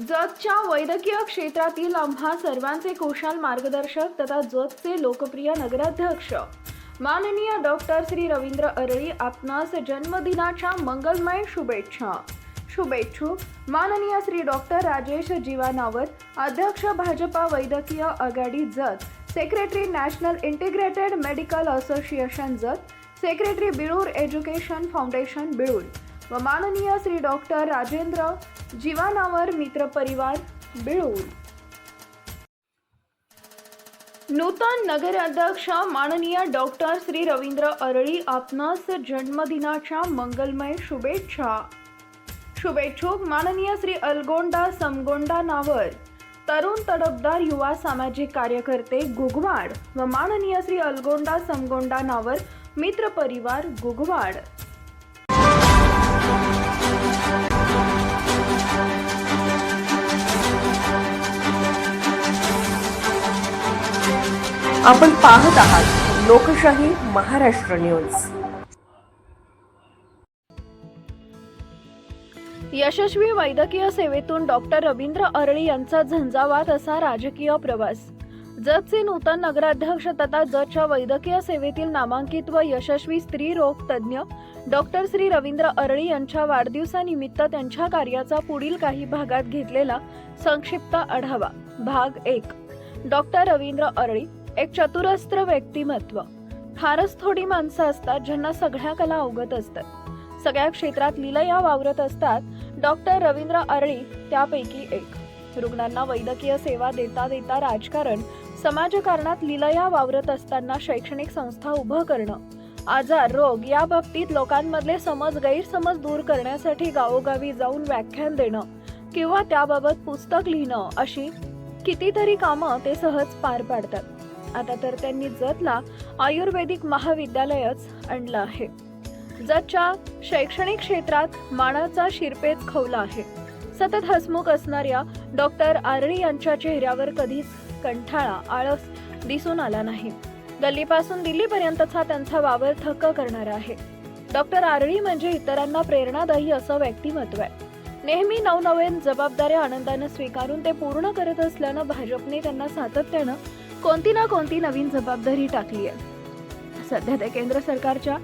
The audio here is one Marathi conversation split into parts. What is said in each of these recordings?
जतच्या वैद्यकीय क्षेत्रातील आम्हा सर्वांचे कुशाल मार्गदर्शक तथा जतचे लोकप्रिय नगराध्यक्ष. माननीय डॉक्टर श्री रवींद्र अरळी आपणास जन्मदिनाच्या मंगलमय शुभेच्छा. शुभेच्छू. माननीय श्री डॉक्टर राजेश जीवानावत अध्यक्ष भाजपा वैद्यकीय आघाडी Jath secretary national integrated medical association Jath secretary Bilur education foundation Bilur व माननीय श्री डॉक्टर राजेंद्र जीवानावर मित्र परिवार बिळूर नूतन नगर अध्यक्ष माननीय डॉक्टर श्री रवींद्र अरळी आपणास जन्मदिनाच्या मंगलमय शुभेच्छा. शुभेच्छुक माननीय श्री अलगोंडा समगोंडा नावर तरुण तडफदार युवा सामाजिक कार्यकर्ते गुगवाड व माननीय श्री अलगोंडा समगोंडा नावर मित्र परिवार गुगवाड. आपण पाहत आहात लोकशाही महाराष्ट्र न्यूज. यशस्वी वैद्यकीय सेवेतून डॉक्टर रवींद्र अरळी यांचा झंझावात असा राजकीय प्रवास. जतचे नूतन नगराध्यक्ष तथा जतच्या वैद्यकीय सेवेतील नामांकित व यशस्वी स्त्री रोग तज्ज्ञ डॉक्टर श्री रवींद्र अरळी यांच्या वाढदिवसानिमित्त त्यांच्या कार्याचा पुढील काही भागात घेतलेला संक्षिप्त आढावा. भाग एक. डॉक्टर रवींद्र अरळी एक चतुरस्त्र व्यक्तिमत्व. फारच थोडी माणसं असतात ज्यांना सगळ्या कला अवगत असतात. सगळ्या क्षेत्रात लिलया वावरत असतात. डॉक्टर रवींद्र अरळी त्यापैकी एक. रुग्णांना वैद्यकीय सेवा देता देता राजकारण समाजकारणात लिलया वावरत असताना शैक्षणिक संस्था उभं करणं. आजार रोग या बाबतीत लोकांमधले समज गैरसमज दूर करण्यासाठी गावोगावी जाऊन व्याख्यान देणं किंवा त्याबाबत पुस्तक लिहिणं अशी कितीतरी कामं ते सहज पार पाडतात. आता तर त्यांनी जतला आयुर्वेदिक महाविद्यालयच आणलं आहे. जतच्या शैक्षणिक क्षेत्रात मानाचा शिरपेच खवला आहे. सतत हसमुख असणाऱ्या डॉक्टर आरळी यांच्या चेहऱ्यावर कधीच कंठाळा आळस दिसून आला नाही. गल्लीपासून दिल्लीपर्यंतचा त्यांचा वावर थक्क करणारा आहे. डॉक्टर आरळी म्हणजे इतरांना प्रेरणादायी असं व्यक्तिमत्व आहे. नेहमी नवनवीन जबाबदाऱ्या आनंदानं स्वीकारून ते पूर्ण करत असल्यानं भाजपने त्यांना सातत्यानं कोणती ना कोणती नवीन जबाबदारी टाकली आहे. सध्या ते केंद्र सरकारच्या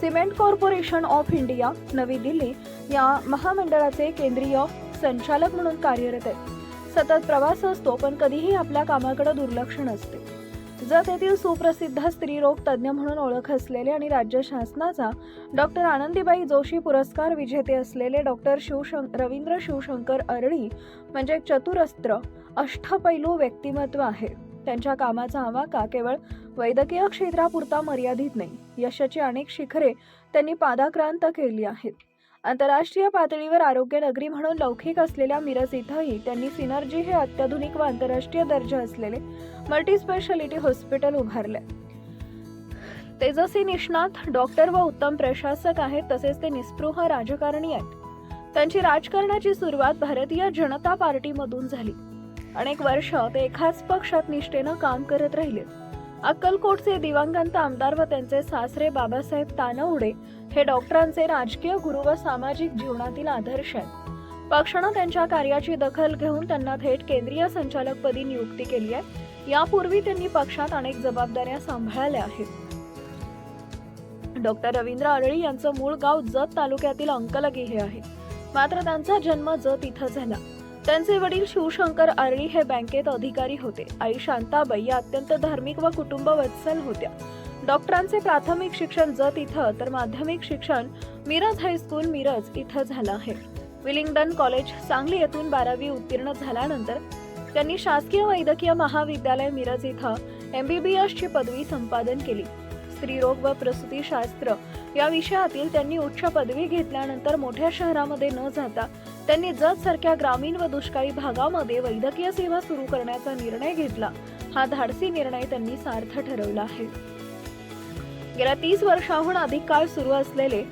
सिमेंट कॉर्पोरेशन ऑफ इंडिया नवी दिल्ली या महामंडळाचे केंद्रीय संचालक म्हणून कार्यरत आहेत. सतत प्रवास असतो पण कधीही आपल्या कामाकडे दुर्लक्ष नसते. जत येथील सुप्रसिद्ध स्त्रीरोग तज्ज्ञ म्हणून ओळख असलेले आणि राज्य शासनाचा डॉक्टर आनंदीबाई जोशी पुरस्कार विजेते असलेले डॉक्टर शिवशं रवींद्र शिवशंकर अरळी म्हणजे एक चतुरस्त्र अष्टपैलू व्यक्तिमत्व आहे. त्यांच्या कामाचा आवाका केवळ वैद्यकीय क्षेत्रापुरता मर्यादित नाही. यशाची अनेक शिखरे त्यांनी पादाक्रांत केली आहेत. आंतरराष्ट्रीय पातळीवर आरोग्य नगरी म्हणून लौकिक असलेल्या मिरज इथंही त्यांनी सिनर्जी हे अत्याधुनिक व आंतरराष्ट्रीय दर्जा असलेले मल्टी स्पेशालिटी हॉस्पिटल उभारले. तेजस्वी निष्णात डॉक्टर व उत्तम प्रशासक आहेत तसेच ते निस्पृह राजकारणी आहेत. त्यांची राजकारणाची सुरुवात भारतीय जनता पार्टीमधून झाली. अनेक वर्ष ते एकाच पक्षात निष्ठेनं काम करत राहिले. अक्कलकोटचे दिवंगत आमदार व त्यांचे सासरे बाबासाहेब तानवडे हे डॉक्टरांचे राजकीय गुरु व सामाजिक जीवनातील आदर्श आहेत. पक्षानं त्यांच्या कार्याची दखल घेऊन त्यांना थेट केंद्रीय संचालकपदी नियुक्ती केली आहे. यापूर्वी त्यांनी पक्षात अनेक जबाबदाऱ्या सांभाळल्या आहेत. डॉक्टर रवींद्र आळळी यांचं मूळ गाव जत तालुक्यातील अंकलगी हे आहे. मात्र त्यांचा जन्म जत इथं झाला. त्यांचे वडील शिवशंकर आरळी हे बँकेत अधिकारी होते. आई शांताबाई या अत्यंत धार्मिक व कुटुंब वत्सल होत्या. डॉक्टरांचे प्राथमिक शिक्षण जत इथं तर माध्यमिक शिक्षण मिरज हायस्कूल मिरज इथं झालं आहे. विलिंग्डन कॉलेज सांगली येथून बारावी उत्तीर्ण झाल्यानंतर त्यांनी शासकीय वैद्यकीय महाविद्यालय मिरज इथं एमबीबीएस ची पदवी संपादन केली. स्त्रीरोग व प्रसूतीशास्त्र या विषयातील त्यांनी उच्च पदवी घेतल्यानंतर मोठ्या शहरामध्ये न जाता त्यांनी जत सारख्या ग्रामीण व दुष्काळी भागामध्ये वैद्यकीय सेवा सुरू करण्याचा निर्णय घेतला. हा धाडसी निर्णय त्यांनी सार्थ ठरवला आहे. गेल्या तीस वर्षाहून अधिक काळ सुरू असलेले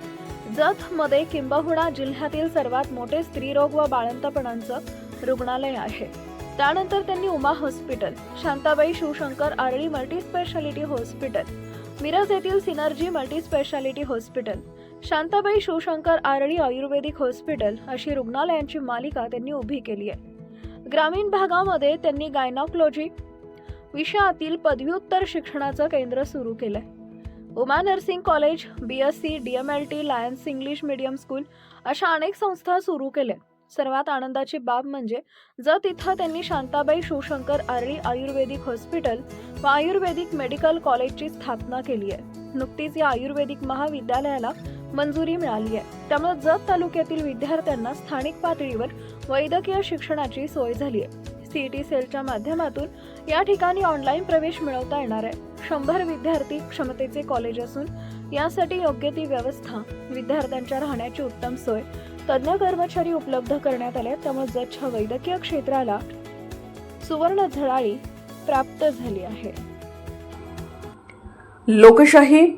जत मध्ये किंबहुना जिल्ह्यातील सर्वात मोठे स्त्रीरोग व बाळंतपणांचं रुग्णालय आहे. त्यानंतर त्यांनी Uma hospital Shantabai Shivshankar Arali multi speciality hospital Miraj येथील synergy multi speciality hospital Shantabai Shivshankar Arali ayurvedic hospital अशी रुग्णालयांची मालिका त्यांनी उभी केली आहे. ग्रामीण भागामध्ये त्यांनी गायनॉकॉलॉजी विषयातील पदव्युत्तर शिक्षणाचं केंद्र सुरू केलंय. Uma nursing college B S C D M L T lions English medium school अशा अनेक संस्था सुरू केल्या. सर्वात आनंदाची बाब म्हणजे जर तिथं त्यांनी शांताबाई शिवशंकर आरळी आयुर्वेदिक हॉस्पिटल व आयुर्वेदिक मेडिकल कॉलेजची स्थापना केली आहे. नुकतीच या आयुर्वेदिक महाविद्यालयाला मंजुरी मिळाली आहे. त्यामुळे जत तालुक्यातील विद्यार्थ्यांना स्थानिक पातळीवर वैद्यकीय शिक्षणाची सोय झाली आहे. सीईटी सेलच्या माध्यमातून या ठिकाणी ऑनलाईन प्रवेश मिळवता येणार आहे. शंभर विद्यार्थी क्षमतेचे कॉलेज असून यासाठी योग्य ती व्यवस्था विद्यार्थ्यांच्या राहण्याची उत्तम सोय तज्ज्ञ कर्मचारी उपलब्ध करण्यात आले त्यामुळे जतच्या वैद्यकीय क्षेत्राला सुवर्ण झळाळी प्राप्त झाली आहे. लोकशाही